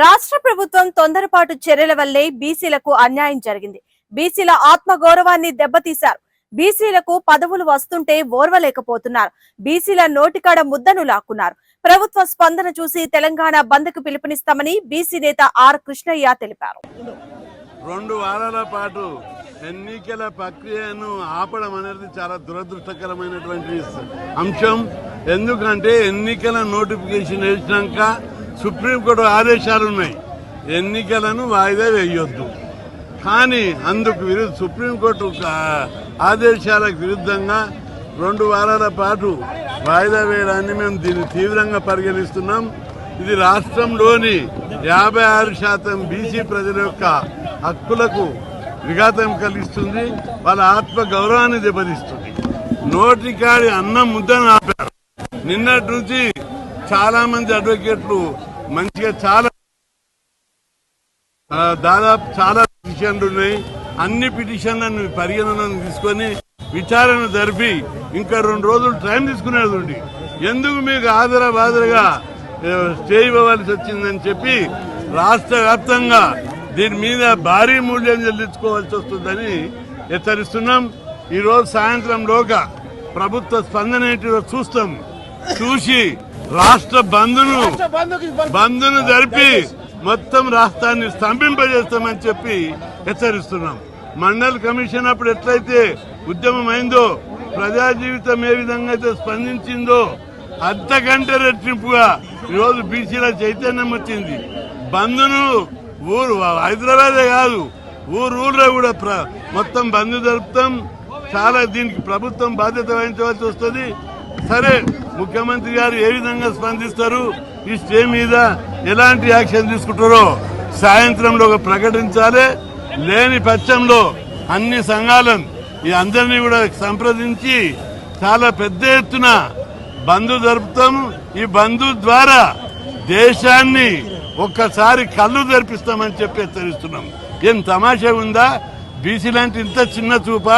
రాష్ట్ర ప్రభుత్వం తొందరపాటు చర్యల వల్లే బీసీలకు అన్యాయం జరిగింది. బీసీల ఆత్మగౌరవాన్ని దెబ్బతీశారు. బీసీలకు పదవులు వస్తుంటే ఓర్వలేకపోతున్నారు. బీసీల నోటికాడ ముద్దను లాక్కున్నారు. ప్రభుత్వ స్పందన చూసి తెలంగాణ బంద్కు పిలుపునిస్తామని బీసీ నేత ఆర్ కృష్ణయ్య తెలిపారు. రెండు వారాల పాటు ఎన్నికల ప్రక్రియను ఆపడం అనేది చాలా దురదృష్టకరమైనటువంటి అంశం. ఎందుకంటే ఎన్నికల నోటిఫికేషన్ వేసినాక సుప్రీంకోర్టు ఆదేశాలు ఉన్నాయి ఎన్నికలను వాయిదా వేయొద్దు. కానీ అందుకు విరుద్ధ సుప్రీంకోర్టు ఆదేశాలకు విరుద్ధంగా రెండు వారాల పాటు వాయిదా వేయడాన్ని మేము దీన్ని తీవ్రంగా పరిగణిస్తున్నాం. ఇది రాష్ట్రంలోని యాభై ఆరు శాతం బీసీ ప్రజల యొక్క హక్కులకు విఘాతం కలిగిస్తుంది. వాళ్ళ ఆత్మ గౌరవాన్ని దెబ్బతీస్తుంది. నోటికాడి అన్నం ముద్దను ఆపారు. నిన్నటి నుంచి చాలా మంది అడ్వకేట్లు మంచిగా చాలా దాదాపు చాలా పిటిషన్లు ఉన్నాయి. అన్ని పిటిషన్లను పరిగణనను తీసుకొని విచారణ జరిపి ఇంకా రెండు రోజులు టైం తీసుకునేది ఉంది. ఎందుకు మీకు ఆదర బాదరగా చేయవలసి స్టే ఇవ్వవలసి వచ్చిందని చెప్పి రాష్ట్ర వ్యాప్తంగా దీని మీద భారీ మూల్యం చెల్లించుకోవాల్సి వస్తుందని హెచ్చరిస్తున్నాం. ఈరోజు రోజు సాయంత్రంలోగా ప్రభుత్వ స్పందన ఏంటిదో చూస్తాం. చూసి రాష్ట్ర బంధును బంధును జరిపి మొత్తం రాష్ట్రాన్ని స్తంభింపజేస్తామని చెప్పి హెచ్చరిస్తున్నాం. మండల్ కమిషన్ అప్పుడు ఎట్లయితే ఉద్యమం అయిందో ప్రజా జీవితం ఏ విధంగా అయితే స్పందించిందో అంతకంటే రెట్టింపుగా ఈరోజు బీసీల చైతన్యం వచ్చింది. బంధును ఊరు హైదరాబాదే కాదు ఊరు ఊళ్ళో కూడా మొత్తం బంధు జరుపుతాం. చాలా దీనికి ప్రభుత్వం బాధ్యత వహించవలసి వస్తుంది. సరే ముఖ్యమంత్రి గారు ఏ విధంగా స్పందిస్తారు? ఈ స్టే మీద ఎలాంటి యాక్షన్ తీసుకుంటారో సాయంత్రంలో ఒక ప్రకటించాలి. లేని పక్షంలో అన్ని సంఘాలను ఈ అందరినీ కూడా సంప్రదించి చాలా పెద్ద ఎత్తున బంధు జరుపుతాం. ఈ బంధు ద్వారా దేశాన్ని ఒక్కసారి కళ్ళు జరిపిస్తామని చెప్పి హెచ్చరిస్తున్నాం. ఏం తమాషా ఉందా? బీసీ లాంటి ఇంత చిన్న చూప?